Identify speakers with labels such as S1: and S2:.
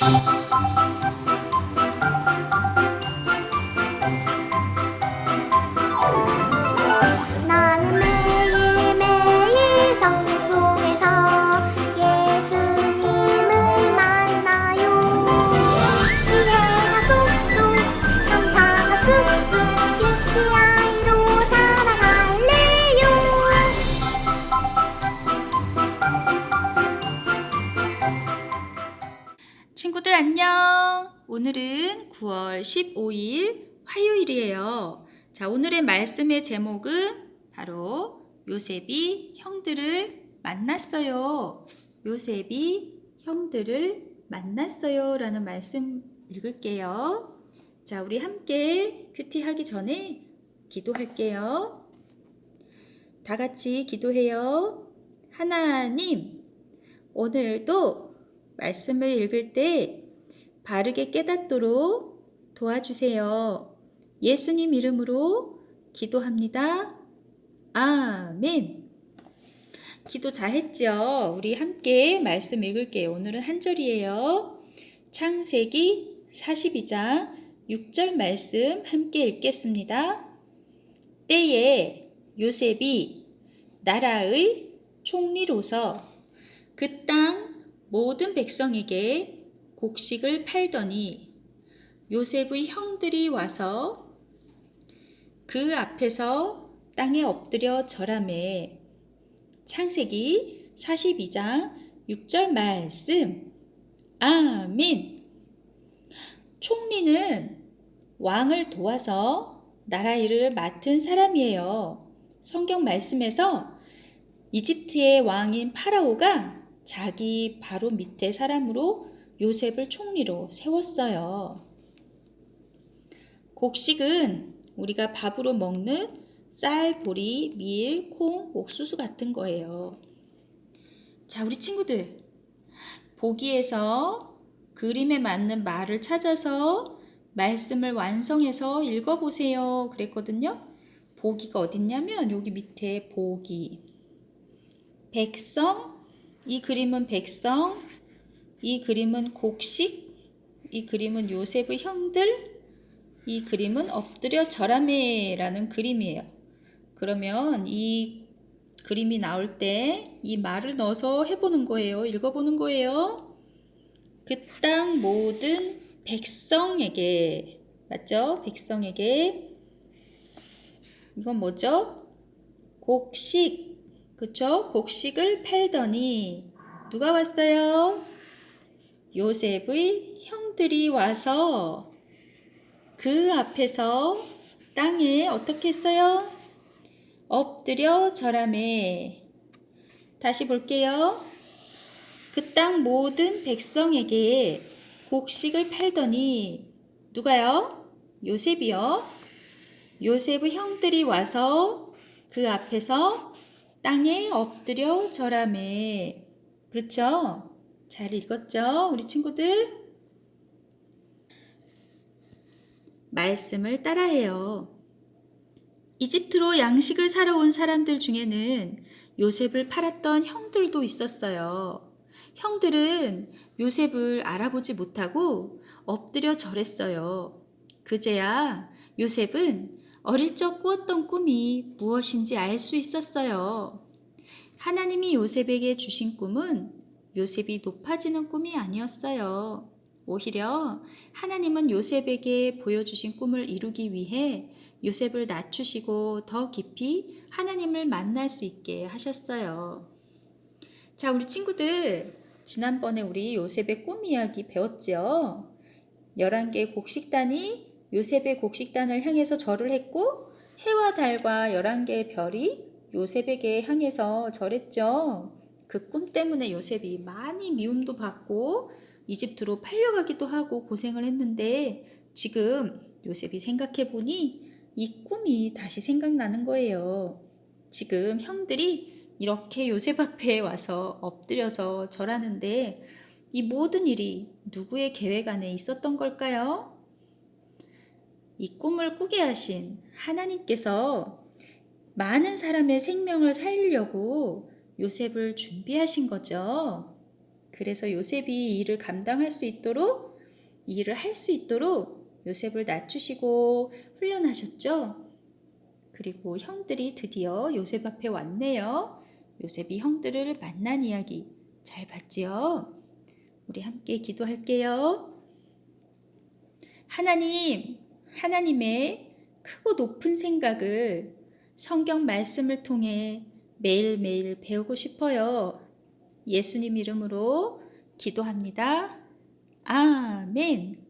S1: 나
S2: 오늘은 9월 15일 화요일이에요. 자, 오늘의 말씀의 제목은 바로 요셉이 형들을 만났어요. 요셉이 형들을 만났어요. 라는 말씀 읽을게요. 자, 우리 함께 큐티 하기 전에 기도할게요. 다 같이 기도해요. 하나님, 오늘도 말씀을 읽을 때 바르게 깨닫도록 도와주세요. 예수님 이름으로 기도합니다. 아멘. 기도 잘했죠? 우리 함께 말씀 읽을게요. 오늘은 한 절이에요. 창세기 42장 6절 말씀 함께 읽겠습니다. 때에 요셉이 나라의 총리로서 그 땅 모든 백성에게 곡식을 팔더니 요셉의 형들이 와서 그 앞에서 땅에 엎드려 절하매 창세기 42장 6절 말씀 아멘 총리는 왕을 도와서 나라 일을 맡은 사람이에요. 성경 말씀에서 이집트의 왕인 파라오가 자기 바로 밑에 사람으로 요셉을 총리로 세웠어요. 곡식은 우리가 밥으로 먹는 쌀, 보리, 밀, 콩, 옥수수 같은 거예요. 자, 우리 친구들. 보기에서 그림에 맞는 말을 찾아서 말씀을 완성해서 읽어보세요. 그랬거든요. 보기가 어딨냐면 여기 밑에 보기. 백성, 이 그림은 백성, 이 그림은 곡식, 이 그림은 요셉의 형들, 이 그림은 엎드려 절하매라는 그림이에요. 그러면 이 그림이 나올 때 이 말을 넣어서 해보는 거예요. 읽어보는 거예요. 그 땅 모든 백성에게, 맞죠? 백성에게. 이건 뭐죠? 곡식, 그쵸? 곡식을 팔더니 누가 왔어요? 요셉의 형들이 와서 그 앞에서 땅에 어떻게 했어요? 엎드려 절하매. 다시 볼게요. 그 땅 모든 백성에게 곡식을 팔더니 누가요? 요셉이요. 요셉의 형들이 와서 그 앞에서 땅에 엎드려 절하매. 그렇죠? 잘 읽었죠? 우리 친구들? 말씀을 따라해요. 이집트로 양식을 사러 온 사람들 중에는 요셉을 팔았던 형들도 있었어요. 형들은 요셉을 알아보지 못하고 엎드려 절했어요. 그제야 요셉은 어릴 적 꾸었던 꿈이 무엇인지 알 수 있었어요. 하나님이 요셉에게 주신 꿈은 요셉이 높아지는 꿈이 아니었어요. 오히려 하나님은 요셉에게 보여주신 꿈을 이루기 위해 요셉을 낮추시고 더 깊이 하나님을 만날 수 있게 하셨어요. 자, 우리 친구들, 지난번에 우리 요셉의 꿈 이야기 배웠죠? 11개의 곡식단이 요셉의 곡식단을 향해서 절을 했고, 해와 달과 11개의 별이 요셉에게 향해서 절했죠. 그 꿈 때문에 요셉이 많이 미움도 받고 이집트로 팔려가기도 하고 고생을 했는데 지금 요셉이 생각해 보니 이 꿈이 다시 생각나는 거예요. 지금 형들이 이렇게 요셉 앞에 와서 엎드려서 절하는데 이 모든 일이 누구의 계획 안에 있었던 걸까요? 이 꿈을 꾸게 하신 하나님께서 많은 사람의 생명을 살리려고 요셉을 준비하신 거죠. 그래서 요셉이 이 일을 감당할 수 있도록 이 일을 할 수 있도록 요셉을 낮추시고 훈련하셨죠. 그리고 형들이 드디어 요셉 앞에 왔네요. 요셉이 형들을 만난 이야기 잘 봤지요? 우리 함께 기도할게요. 하나님, 하나님의 크고 높은 생각을 성경 말씀을 통해 매일매일 배우고 싶어요. 예수님 이름으로 기도합니다. 아멘.